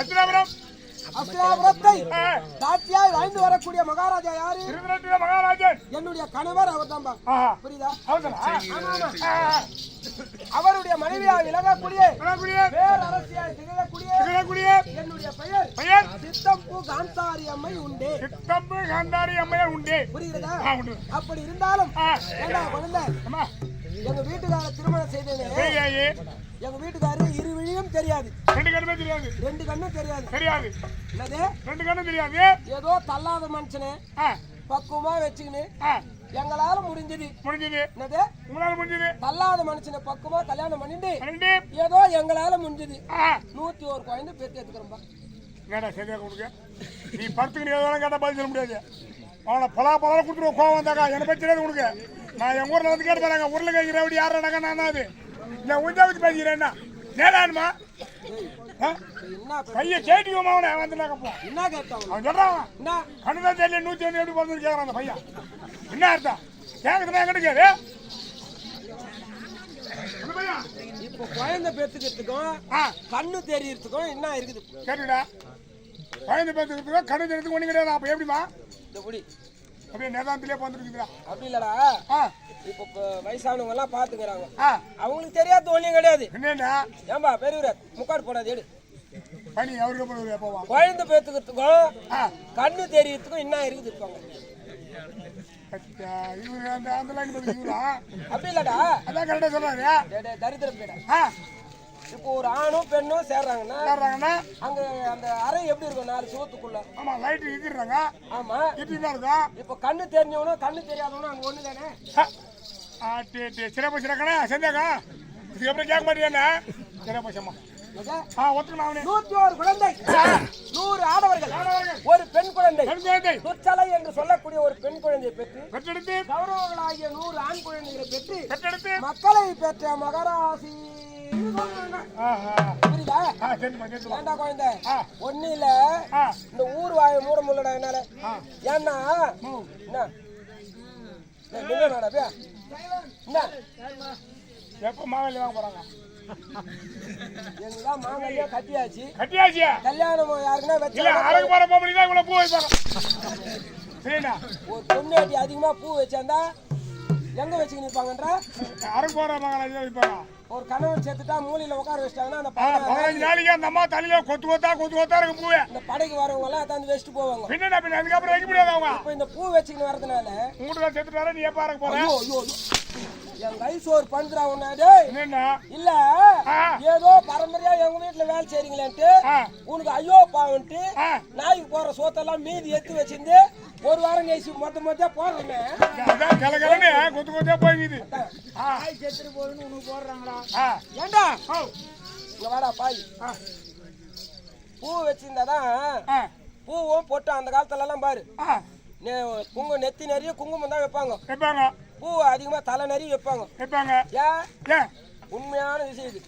அத்திராபுரம் சாட்சியாய் வாழ்ந்து வரக்கூடிய மகாராஜா யாரு? மகாராஜன். என்னுடைய கணவர் அவர் புரியுதா? அவருடைய மனைவியா விலகக்கூடிய வரக்கூடிய பேர் அரசியாய் திகழக்கூடிய என்னுடைய பெயர் பெயர்? சித்தம்பு காந்தாரி அம்மை உண்டு. சித்தம்பு காந்தாரி அம்மையார் உண்டு. புரியுதா அப்படி இருந்தாலும் குழந்தை? எங்க வீட்டுக்கார திருமணம் செய்தேனே. சரியாயி எங்க வீட்டுக்காரரு இரு விழியும் தெரியாது. ரெண்டு கண்ணுமே தெரியாது. ரெண்டு கண்ணும் தெரியாது. தெரியாது. என்னது? ரெண்டு கண்ணும் தெரியாது. ஏதோ தள்ளாத மனுஷனே. பக்குவமா வச்சுக்கின்னு. எங்களால முடிஞ்சது. முடிஞ்சது. என்னது? உங்களால முடிஞ்சது. தள்ளாத மனுஷனை பக்குவமா கல்யாணம் பண்ணிட்டு ஏதோ எங்களால முடிஞ்சது. நூத்தி ஒரு குழந்தை பெற்று எடுத்துக்கிறோம்பா என்னடா சரியா கொடுக்க? நீ படுத்துக்கிட்டு எதாவது கேட்டா பதில் சொல்ல முடியாது. அவனை பலா பலா கொடுத்துருவோம் கோவம் வந்தாக்கா என்னை பற்றி தெரியாது உனக்கு நான் எங்க ஊர்ல வந்து கேட்டு பாருங்க உருளைக்கிழங்கு ரவுடி யாராடாக்கா நான் தான் அது? இல்லை உஞ்சா வச்சு பேசிக்கிறேன்னா நேரானுமா என்ன பெ- கையை கேட்டிக்குமா அவனை வந்துட்டாக்கப்போ என்ன கேட்டான் அவன் சொல்றான். என்ன? கண்ணுதான் தெரியல நூத்தி ஒன்று எப்படி பிறந்து கேட்கறான் அந்த பையன். என்ன அர்த்தம்? கேட்குறதா எங்கிட்ட கேளு. பையன். இப்போ குழந்தை பெற்றுக்கிறதுக்கும் ஆ. கண்ணு தெரியறதுக்கும் என்ன இருக்குது கேட்டுடா. குழந்தை பேசுறதுக்கு கண்ணு தெரிஞ்சதுக்கு ஒண்ணு கிடையாது? அப்ப எப்படிமா? இந்த புடி. அப்படியே நேதாந்திலே வந்துருக்குதா அப்படி இல்லடா. இப்போ வயசானவங்க எல்லாம் பாத்துக்கிறாங்க அவங்களுக்கு தெரியாத ஒண்ணும் கிடையாது. என்னடா ஏன்பா பெரியவர் முக்காடு போடாது எடு பனி அவருக்கு போடுவது எப்போவா குழந்தை பெற்றுக்கிறதுக்கும் ஆ. கண்ணு தெரியறதுக்கும் என்ன இருக்குது இருப்பாங்க. இவரு அந்த அந்த லைன் இவரா? அப்படி இல்லடா. அதான் கரெக்டாக சொல்றாரு. தரித்திரம் பேடா இப்போ ஒரு ஆணும் பெண்ணும் சேர்றாங்கன்னா விளையாடுறாங்கன்னா அங்க அந்த அறை எப்படி இருக்கும்? நாலு சுவத்துக்குள்ள. ஆமா லைட் இடிக்கிறாங்க ஆமா. இட்டி தான் இருக்கும் இப்போ கண்ணு தெரிஞ்சவனும் கண்ணு தெரியாதவனும் அங்க ஒண்ணு தானே? சிறப்பு சிறக்கணா செஞ்சாக்கா இதுக்கப்புறம் கேட்க மாட்டேன்னா சிறப்பு சம்மா நூத்தி ஒரு குழந்தை. நூறு ஆடவர்கள். ஒரு பெண் குழந்தை. பெண் குழந்தை. துச்சலை என்று சொல்லக்கூடிய ஒரு பெண் குழந்தையை பெற்று பெற்றெடுத்து. கௌரவர்களாகிய நூறு ஆண் குழந்தைகளை பெற்று பெற்றெடுத்து. மக்களை பெற்ற மகராசி. ஏண்டா குழந்தை. ஒண்ணு இல்ல. இந்த ஊர் வாய மூட முடியலடா என்னால. ஏன்னா. என்ன? எப்போ வாங்க போறாங்க? எங்கெல்லாம் மாங்கல்யம் கட்டியாச்சு. கட்டியாச்சியா? கல்யாணம் யாருக்குன்னா வச்சா அழகு போற பொம்பளை தான் இவ்வளவு பூ வைப்பாங்க சரிண்ணா. ஒரு பொண்ணாட்டி அதிகமா பூ வச்சாந்தா எங்க வச்சுக்கிட்டு நிற்பாங்கன்ற அழகு போற மகளாக வைப்பாங்க ஒரு கணவன் செத்துட்டா மூலையில உட்கார வச்சிட்டாங்கன்னா அந்த பதினஞ்சு நாளைக்கு அந்த அம்மா தலையில கொத்து கொத்தா கொத்து கொத்தா இருக்கு பூவே. இந்த படைக்கு வரவங்க எல்லாம் அதாந்து வச்சுட்டு போவாங்க. பின்ன பின்ன அதுக்கப்புறம் வைக்க முடியாது அவங்க. இப்போ இந்த பூ வச்சுக்கின்னு வரதுனால உங்கள்கிட்ட செத்துட்டார நீ எப்ப இறக்க போற? ஐயோ ஐயோ ஐயோ. என் சோறு பண்றா உன்ன டேய். என்னன்னா? இல்ல. ஏதோ பரம்பரையா எங்க வீட்டுல வேலை செய்றீங்களேன்ட்டு. உனக்கு ஐயோ பாவன்ட்டு. நாய்க்கு போற சோத்தெல்லாம் மீதி எடுத்து வச்சிருந்து ஒரு வாரம் கழிச்சு மொத்த மொத்த போடுறேன். கொத்து கொத்தா போய்க்குது. ஆ. நாய் செத்துட்டு போகுதுன்னு உனக்கு போடுறாங்களா? ஆ. ஏண்டா? இங்க வாடா பாய். ஆ. பூ வச்சிருந்தாதான் பூவும் பொட்டு அந்த காலத்துல எல்லாம் பாரு குங்குமம் நெத்தி நிறைய குங்குமம் தான் வைப்பாங்க. வைப்பாங்க. பூ அதிகமா தலை நிறைய வைப்பாங்க. வைப்பாங்க. ஏன் உண்மையான விஷயம் இது.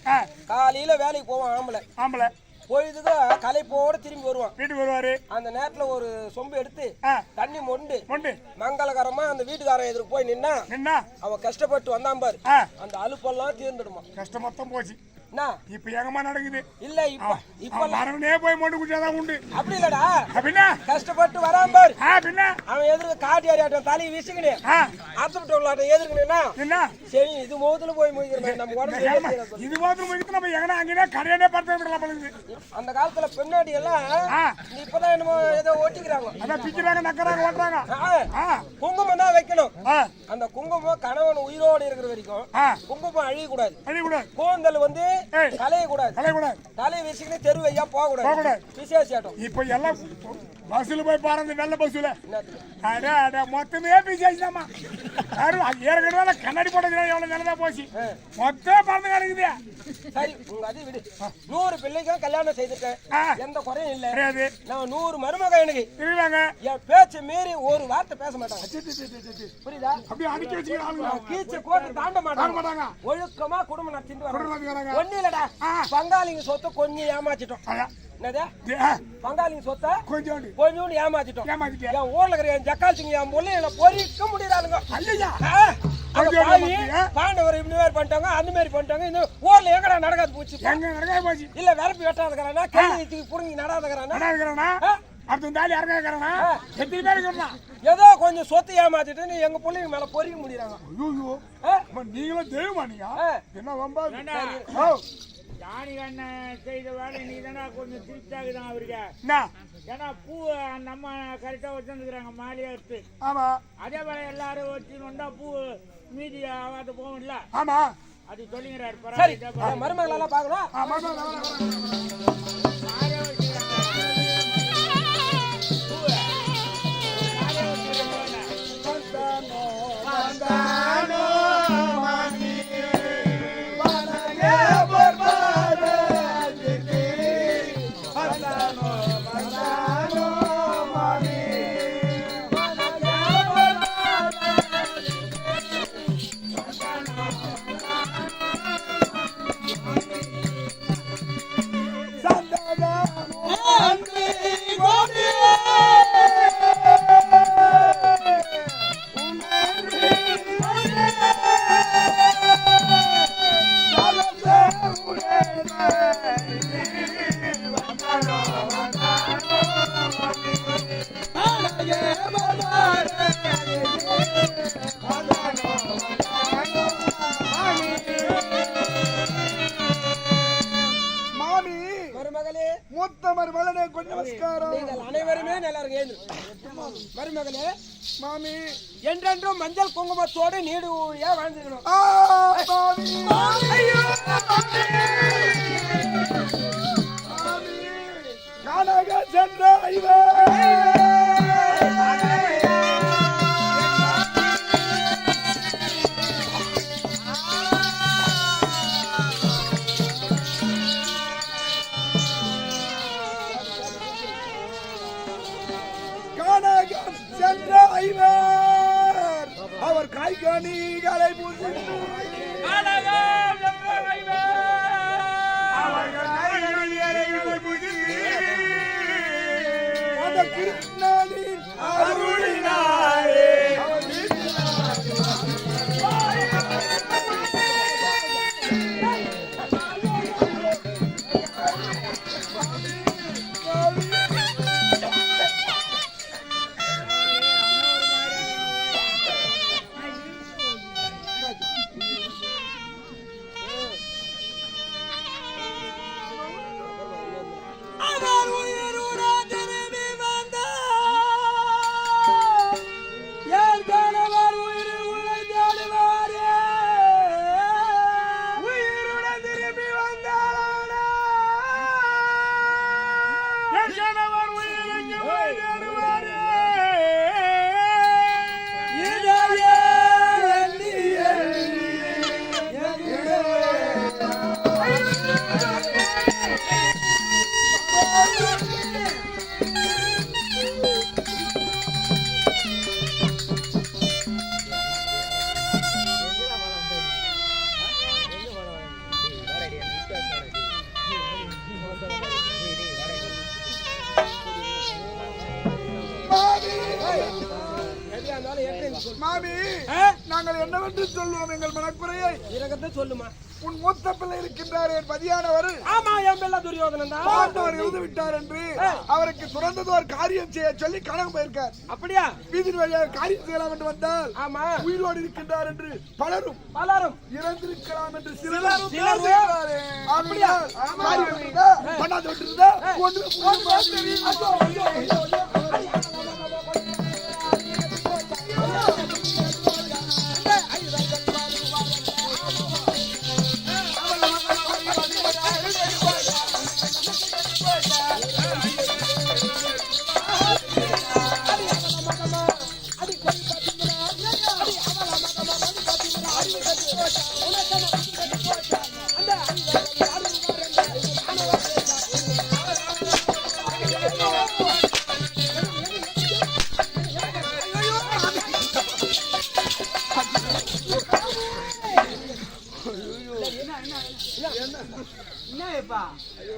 காலையில வேலைக்கு போவான் ஆம்பளை. ஆம்பளை. பொழுதுக்கு கலைப்போட திரும்பி வருவான். வீட்டுக்கு வருவாரு. அந்த நேரத்துல ஒரு சொம்பு எடுத்து தண்ணி மொண்டு. மொண்டு. மங்களகரமா அந்த வீட்டுக்காரன் எதிர்க்கு போய் நின்னா என்ன அவன் கஷ்டப்பட்டு வந்தான் பாரு. அந்த அலுப்பெல்லாம் தீர்ந்துடுமா. கஷ்டம் மொத்தம் போச்சு. இப்ப எங்கம்மா நடக்குது? இல்ல இப்ப இப்ப அவன் மரவனே போய் மொண்டு குடிச்சாதான் உண்டு. அப்படி இல்லடா. அப்படின்னா கஷ்டப்பட்டு வரான் பாரு. பின்ன? அவன் எதிர்க்கு காட்டி அறியாட்டம் தலையை வீசுக்கினே அர்த்தப்பட்ட உள்ளாட்டம் எதிர்க்கணும்னா என்ன? சரி இது முகத்துல போய் முடிக்கிறேன் நம்ம உடம்பு? இது மாத்திரம் முடிக்கிறது நம்ம எங்கனா அங்கேயே கரையானே பார்த்து விடலாம் பழகுது அந்த காலத்துல பெண்ணாடி எல்லாம் இப்பதான் என்னமோ ஏதோ ஓட்டிக்கிறாங்க. அதான் பிக்கிறாங்க நக்கறாங்க ஓட்டுறாங்க. குங்குமம் தான் வைக்கணும். அந்த குங்குமம் கணவன் உயிரோடு இருக்கிற வரைக்கும் குங்குமம் அழியக்கூடாது. அழியக்கூடாது. கூந்தல் வந்து ஏய். கலையக்கூடாது கலையக்கூடாது தலையை வச்சுக்கிட்டு தெரு போகக்கூடாது போகக்கூடாது. விசேஷாட்டம் இப்ப எல்லாம் பஸ்ஸில் போய் பாருங்க வெள்ள பஸ்ஸில்? அட அட மொத்தமே ஏற்கனவே கண்ணாடி எவ்வளவு நிலதா போச்சு. மொத்தம் பறந்து கிடக்குது. சரி உங்க அது விடு. நூறு பிள்ளைக்கும் கல்யாணம் செய்துட்டேன். எந்த குறையும் இல்ல. கிடையாது. நான் நூறு மருமக எனக்கு. என் பேச்சை மீறி ஒரு வார்த்தை பேச மாட்டாங்க. புரியுதா? அப்படியே அடிக்க வச்சுக்கிறாங்க கீச்ச கோட்டை தாண்ட மாட்டாங்க. ஒழுக்கமா குடும்பம் நடத்திட்டு இல்லடா. ஆ. பங்காளிங்க சொத்தை கொஞ்சம் ஏமாத்திட்டோம். அதான் என்னது? பங்காளிங்க சொத்தை கொஞ்சோண்டு. கொஞ்சோண்டு ஏமாத்திட்டோம். ஏமாத்திட்டேன் என் ஊர்ல இருக்கிற என் ஜக்கால்சிங்க என் பொண்ணு என்ன பொறிக்க பாவி பார்த்தியா? பாண்டவர் இந்த மாதிரி பண்ணிட்டாங்க அந்த மாதிரி பண்ணிட்டாங்க. இந்த ஊர்ல எங்கடா நடக்காது போச்சு? எங்க நடக்காத போச்சு? இல்ல விரப்பி வெட்டாதுக்கிறானா கேள்வி புடுங்கி நடாதுக்கிறானா அடுத்த தாலி இறங்க இருக்கிறானா? எத்தனை பேர் இருக்கிறான் ஏதோ கொஞ்சம் சொத்து ஏமாத்திட்டு நீ எங்க பிள்ளைங்க மேல பொறிக்க முடியறாங்க ஐயோ? நீங்களும் தெய்வமா நீங்க. என்ன வம்பா? யானி அண்ணன் செய்த வேலை? நீ தானே கொஞ்சம் திருப்தியாகுதான் அவருக்கு. என்ன? ஏன்னா பூ நம்ம கரெக்டா வச்சிருந்துக்கிறாங்க மாலையா எடுத்து. ஆமா. அதே போல எல்லாரும் வச்சுன்னு வந்தா பூ மீதி ஆகாத போகும்ல ஆமா. அது சொல்லிங்கிறாரு மருமகள் எல்லாம் பாக்கணும் மாமி மூத்த மருமகனே கொஞ்சம் நமஸ்காரம். நீங்கள் அனைவருமே நல்லா ஏந்து. மருமகளே மாமி. என்றென்றும் மஞ்சள் குங்குமத்தோடு நீடு ஊழியா வாழ்ந்துக்கணும் காணாக சென்ற இவர். காய்கனிகளை பூசித்து அந்த கிருஷ்ணனின் உயிரோடு இருக்கின்றார் என்று பலரும் பலரும் இறந்திருக்கலாம் என்று சிலரும் சிலரும்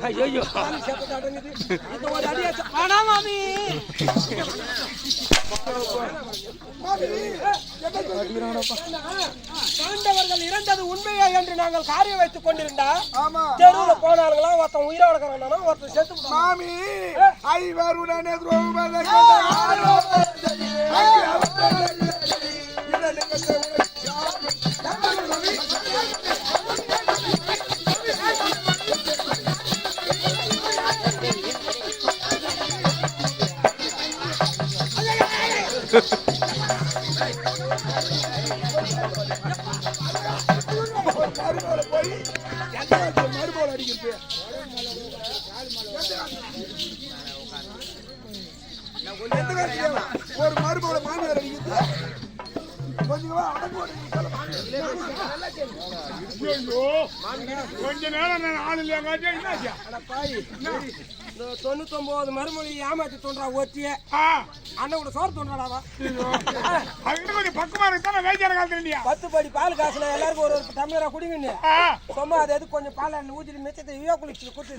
ஐயோ பாண்டவர்கள் இறந்தது உண்மையா என்று நாங்கள் காரியம் வைத்துக் கொண்டிருந்தா தெருவில் போனார்களா ஒருத்தன் உயிரோட ஒருத்தன் செத்து மாமி ஐவருடனே திரௌபதி ஒரு மறுபோல மாமியார் அடிக்கிறது. கொஞ்சம் அடங்கோடு கொஞ்ச நேரம் நான் ஆள் பாவி. இந்த தொண்ணூத்தொன்பது மறுமொழி ஏமாத்தி தோன்றா ஒத்திய அண்ணன் சோறு தோன்றாடாவா கொஞ்சம் பக்குமா இருக்கு தானே வேஜான காலத்துல இல்லையா பத்து படி பால் காசுல எல்லாருக்கும் ஒரு ஒரு டம்ளரா குடிங்கன்னு சும்மா அது எதுக்கு கொஞ்சம் பால் எண்ணெய் ஊத்திட்டு மிச்சத்தை இவா குளிச்சு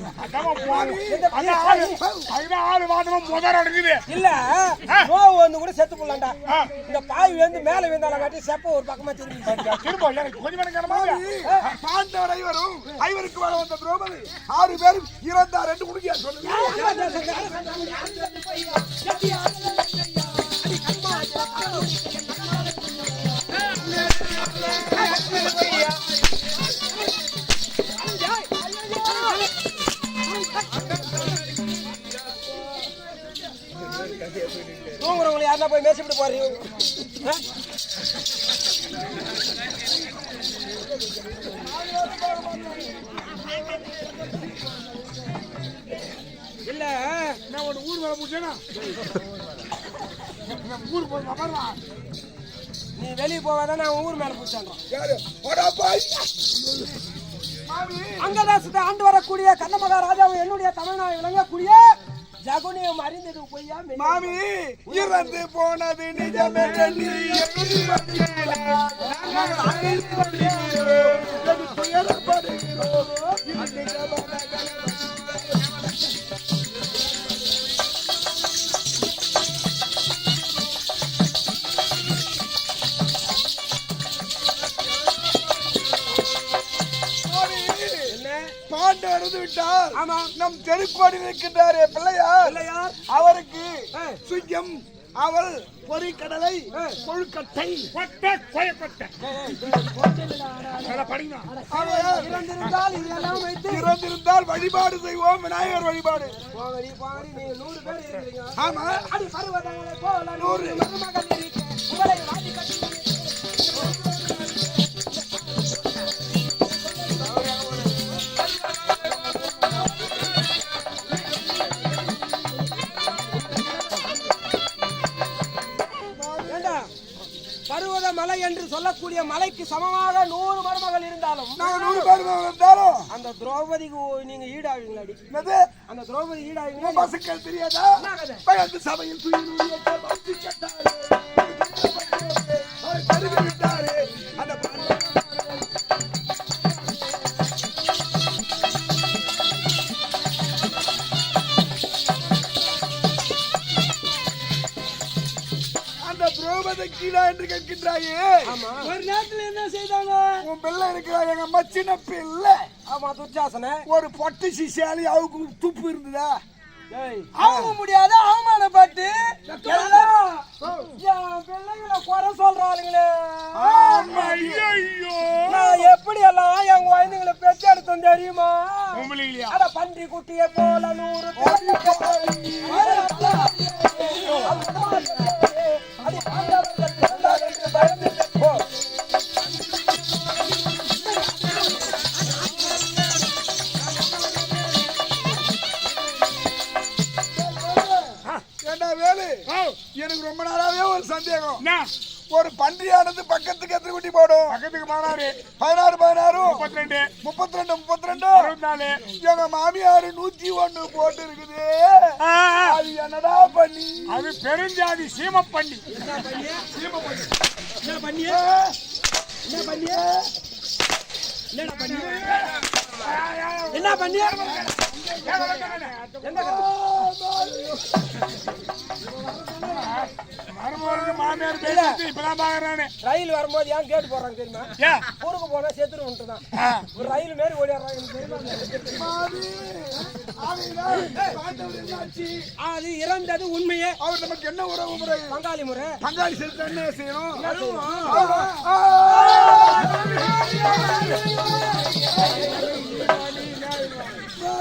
வாதமா முதல் அடங்குது இல்ல நோவு வந்து கூட செத்து ஆ. இந்த பாய் வந்து மேல விழுந்தாலும் காட்டி செப்ப ஒரு பக்கமா திரும்பி பாண்டவர் ஐவரும் ஐவருக்கு வர வந்த திரௌபதி ஆறு பேரும் இறந்தார் என்று சொல்லுங்க தூங்குறவங்களை யாருன்னா போய் மேசிட்டு போறீங்க நீ வெளிய போவாதான் நான் ஊர் மேல பிடிச்சான் அங்கதாசத்தை ஆண்டு வரக்கூடிய கண்ணமகா ராஜாவும் என்னுடைய தமிழ்நாடு விளங்கக்கூடிய ஜகுனியம் அறிந்தது பொய்யா? மாமி இறந்து போனது நிஜம் ஆமா. நம் தெருக்கோடி இருக்கின்றாரே பிள்ளையார். அவருக்கு. சுயம் அவள் பொறிக்கடலை கொழுக்கட்டை. இறந்திருந்தால் இதெல்லாம் வைத்து இறந்திருந்தால் வழிபாடு செய்வோம் விநாயகர் வழிபாடு. ஆமா. நூறு மருமகள் இருக்க. என்று சொல்லக்கூடிய மலைக்கு சமமாக நூறு மருமகள் இருந்தாலும் நூறு பேர் இருந்தாலும் அந்த திரௌபதிக்கு நீங்க ஈடாவீங்களாடி என்னது? அந்த திரௌபதி ஈடாவீங்களா தெரியாதா? சபையில் என்று கேட்கின்றாயே ஆமா. ஒரு நேரத்துல என்ன செய்தாங்க? உன் பிள்ளை இருக்கிறா எங்க மச்சின பிள்ளை. ஆமா துர்ஜாசன ஒரு பொட்டு சிசியாலி அவருக்கு துப்பு இருந்ததா? அவங்க முடியாத அவமானப்பட்டு பிள்ளைங்களை குறை சொல்றாளுங்களே ஐயோ நான் எப்படி எல்லாம் என் குழந்தைங்களை பெற்று எடுத்தோம் தெரியுமா அட பன்றி குட்டியை போல நூறு எனக்கு ரொம்ப நாளாவே ஒரு சந்தேகம். ஒரு பன்றியானது பக்கத்துக்கு எத்தனை குட்டி போடும்? பக்கத்துக்கு பதினாறு. பதினாறு பதினாறும் முப்பத்தி ரெண்டு முப்பத்தி ரெண்டு முப்பத்தி ரெண்டு அறுபத்தி எங்க மாமியாரு நூத்தி ஒண்ணு போட்டு இருக்குது. அது என்னடா பண்ணி? அது பெருஞ்சாதி சீமப்பண்டி என்ன பண்ணிய ஆ, என்ன பண்ணிய? என்னடா பண்ணிய? என்ன மாமியார் பேசி இப்பதான் பாக்குறானே ரயில் வரும்போது ஏன் கேட்டு போடுறாங்க தெரியுமா ஊருக்கு போனா செத்துருவோன்ட்டு தான் ஆ. ஒரு ரயில் மாரி ஓடிடுறாங்க தெரியுமா அது இறந்தது உண்மையே அவர் நமக்கு என்ன உறவு முறை பங்காளி முறை பங்காளி செலுத்த என்ன செய்யணும் என்ன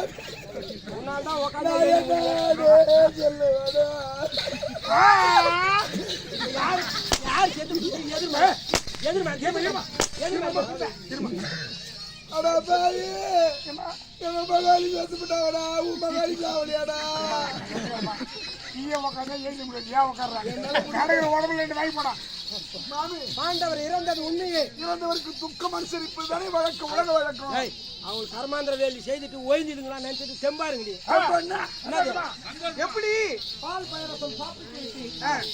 எதிர்மா எதிர்மா எதிர்மா எதிர்மா அடா பாவி, எங்க மகாளி செத்து விட்டாங்கடா, உன் நீயே முடியாது ஏன் உடம்புல ரெண்டு வாங்கி போடா. பாண்டவர் இறந்தது உண்மையே. இறந்தவருக்கு துக்கம் அனுசரிப்பது தானே வழக்கம் உலக வழக்கம். அவங்க கர்மாந்திர வேலி செய்துட்டு ஓய்ந்திடுங்களா நினைச்சிட்டு என்ன? எப்படி? பால் பயரசம் சாப்பிட்டு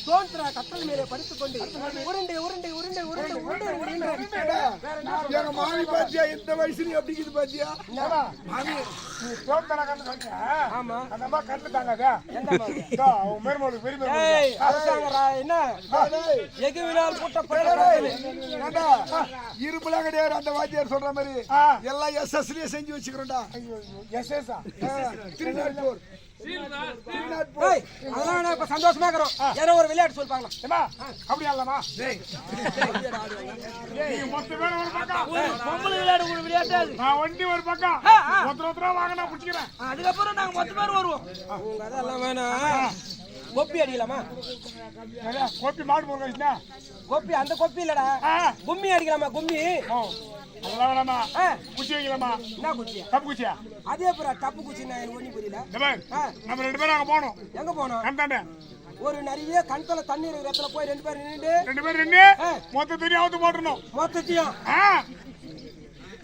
தோன்ற மேலே படுத்துக் கொண்டு உருண்டை உருண்டை உருண்டை உருண்டை உருண்டை உருண்டை. எங்க மாமி பாத்தியா? இந்த வயசுல எப்படி இருக்குது பாத்தியா? மாமி ஆமா. அந்த அம்மா என்ன? எகுவினால் பயிர் ஏண்டா, இரும்புலாம் கிடையாது அந்த வாத்தியார் சொல்ற மாதிரி. எல்லாம் எஸ்எஸ்லயே செஞ்சு வச்சுக்கிறோம்டா. ஐயோ, ஐயோ, எஸ் எஸ் ஆ? திருநாட்பூர் திருநாட்பூர் ஏய் அதெல்லாம் நான் இப்ப சந்தோஷமா இருக்கிறோம். ஏதோ ஒரு விளையாட்டு சொல்லுவாங்களா பக்கம். பொம்பளை விளையாடு ஒரு விளையாட்டு நான் வண்டி ஒரு பக்கம். ஒருத்தர் ஒருத்தரா வாங்க நான் பிடிச்சிக்கிறேன். அதுக்கப்புறம் நாங்க மொத்த பேர் வருவோம். அதெல்லாம் வேணாம். கொப்பி அடிக்கலாமா? கோப்பி மாடு வச்சுனா கொப்பி அந்த கொப்பி இல்லடா. கும்மி அடிக்கலாமா கும்மி? அதெல்லாம் வேணாமா? குச்சி வைக்கலாமா என்ன குச்சியா தப்பு குச்சியா? அதே அப்புறம் டப்பு குச்சி நான் எனக்கு ஒன்றும் புரியல. நம்ம ரெண்டு பேரும் அங்க போனோம் எங்க போனோம் கண்டாண்ட ஒரு நிறைய கண்தல தண்ணீர் இருக்கிற இடத்துல போய் ரெண்டு பேரும் நின்னுட்டு ரெண்டு பேரும் ஆ. மொத்த தெரியும் அவுத்து போட்டுருணும் மொத்தத்தையும்.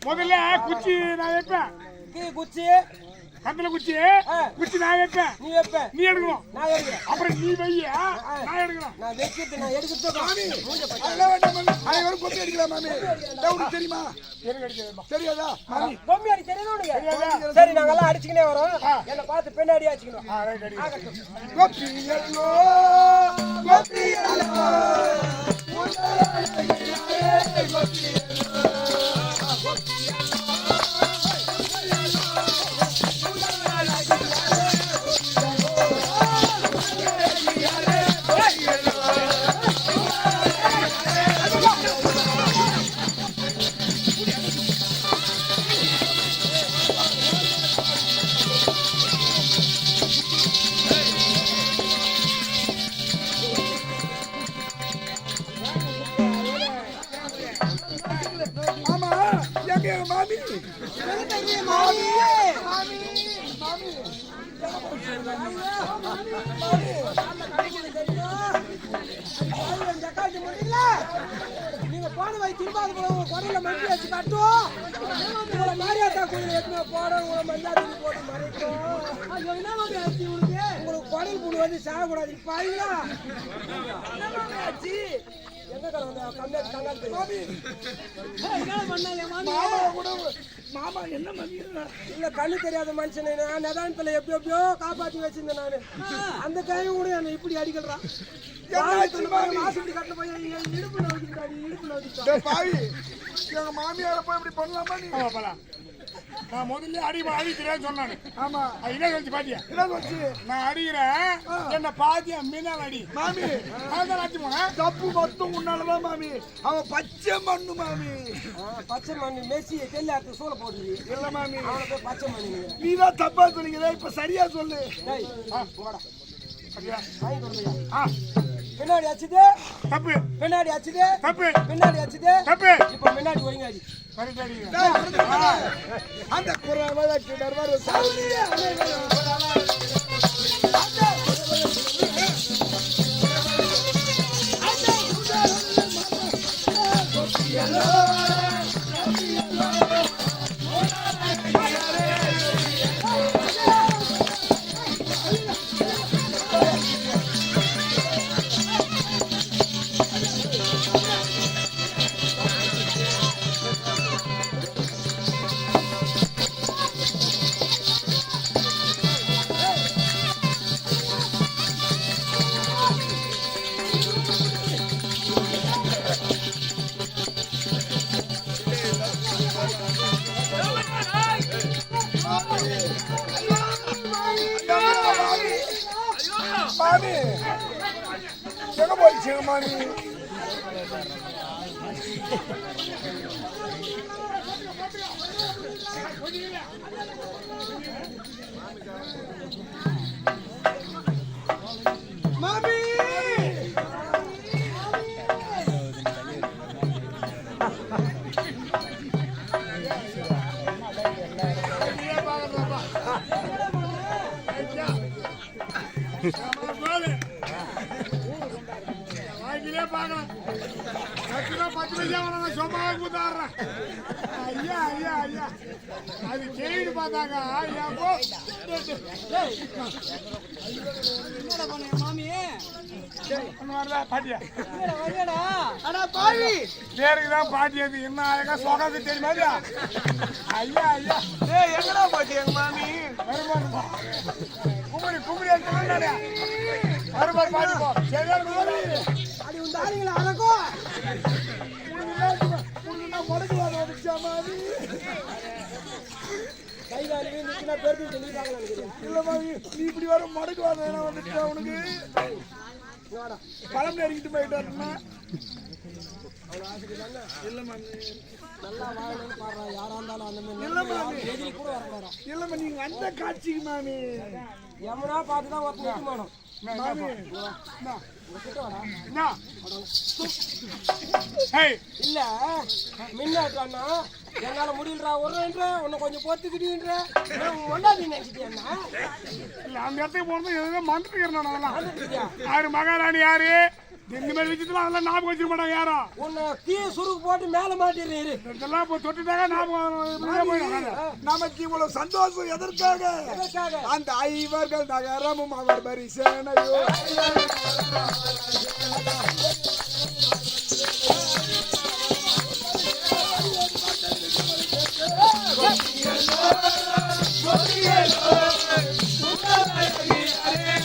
முதல்ல குச்சி நான் வைப்பேன். குச்சி. கந்தல குச்சி. குச்சி நான் வைப்பேன். நீ வைப்ப நீ எடுக்கணும். நான் எடுக்கிறேன். அப்புறம் நீ வைய? நான் எடுக்கணும் நான் வைக்கிறது நான் எடுக்கிறது பாரு. அதெல்லாம் வேண்டாம் மாமி. அனைவரும் கொப்பி அடிக்கலாம் மாமி. உனக்கு தெரியுமா? தெரியாதா மாமி? பொம்மி அடி தெரியுது உனக்கு? சரி நாங்கெல்லாம் அடிச்சுக்கினே வரோம். என்னை பார்த்து பின்னாடி அடிச்சுக்கணும். ரைட் அடி கொப்பி எல்லோ கொப்பி எல்லோ நீங்க போன வை திரும்ப அது போல மண்டி வச்சு காட்டும் உங்களை மாரியாத்தா கோயில் எத்தனை போட உங்களை போட்டு மறைக்கும் ஐயோ என்ன மாதிரி ஆச்சு உங்களுக்கு குடல் புழு வந்து சாகக்கூடாது பாருங்களா என்ன மாதிரி ஆச்சு மாமி! என்ன பண்ணாங்க மாமி? மாமா கூட மாமா என்ன மாமி? இல்ல கண்ணு தெரியாத மனுஷனை. நான் நதானத்துல எப்பயோ எப்பயோ காப்பாத்தி வச்சிருந்தேன் நானு. அந்த கையும் கூட என்ன இப்படி அடிக்கிறான் என்னாச்சு மாமி? வாசப்படி கட்டின பையன். என் இடுப்பு நோக்கிட்டாடி இடுப்பு நோக்கிட்டான் டேய் பாவி! எங்க மாமியார போய் இப்படி பண்ணலாமா நீ? நான் முதல்ல அடி அடிக்கிறேன்னு சொன்னானு ஆமா. அது என்ன சொல்லிச்சு பாத்தியா என்ன வச்சு நான் அடிக்கிறேன். என்ன பாத்தியா? மீனால் அடி. மாமி. அதான் அடிச்சு போனேன் தப்பு மொத்தம் உன்னாலதான் மாமி. அவன் பச்சை மண்ணு மாமி. பச்சை மண்ணு. மெஸ்ஸி தெல்லாத்து சூளை போடுது இல்ல மாமி. அவனை போய் பச்சை மண்ணு நீ தான் தப்பா சொன்னீங்களே இப்ப சரியா சொல்லு. ஆ. பின்னாடி அச்சுது தப்பு. பின்னாடி அச்சுது தப்பு. பின்னாடி அச்சுது தப்பு. இப்போ முன்னாடி ஒழுங்கா அந்த குறவழக்கு நர்வர் சாமிய Hello போயிடுச்சு மாமி மாமி வேணா சும்மாவே கூத்தாடுறேன் ஐயா ஐயா ஐயா. அது கேடு பார்த்தாக்கா ஐயா போ. வரல, பாட்டியா. அடா பாவி. பேருக்கு தான் பாட்டி அது என்ன அழகா சொகாது தெரியுமா? ஐயா ஐயா. ஏய் எங்கடா போயிட்டு எங்க மாமி? வருமானப்பா குமரி குமரி எடுத்து வருமானம் பாட்டி போ. கை காலி நிற்கினா பெருமைக்கு சொல்லிட்டாங்களா நினைக்கிறேன் இல்ல மாமி நீ இப்படி வர மடக்கு வர வேணாம் வந்துட்டு அவனுக்கு பழம் நெருங்கிட்டு போயிட்டாருன்னா இல்ல மாமி நல்லா வாழணும்னு பாடுறான் யாரா இருந்தாலும் அந்த மாதிரி இல்ல மாமி எதிரி கூட வரக்கூடாது இல்லம்மா நீங்க அந்த காட்சிக்கு மாமி எவனா பார்த்து தான் ஒருத்தன் நிற்கமானோம் மாமி என்ன ஏய் இல்ல மின்னாட்டானா என்னால முடியலடா ஒருன்ற உன்னை கொஞ்சம் பொத்துக்கிட்டீன்ற ஒன்னாதி நினைச்சிட்டியா இல்ல அந்த இடத்துக்கு போனது எதுவுமே மறந்துட்டு அதெல்லாம். வந்துட்டியா யாரு மகாராணி யாரு? இந்த மாதிரி விஷயத்துல அதெல்லாம் ஞாபகம் வச்சுக்க மாட்டாங்க யாரும் உன்னை தீ சுருக்கு போட்டு மேல மாட்டிடுறீரு இதெல்லாம் இப்போ தொட்டுட்டாங்க ஞாபகம் போயிடும். நமக்கு இவ்வளவு சந்தோஷம் எதற்காக? எதற்காக? அந்த ஐவர்கள் நகரமும் அவர் Thank you.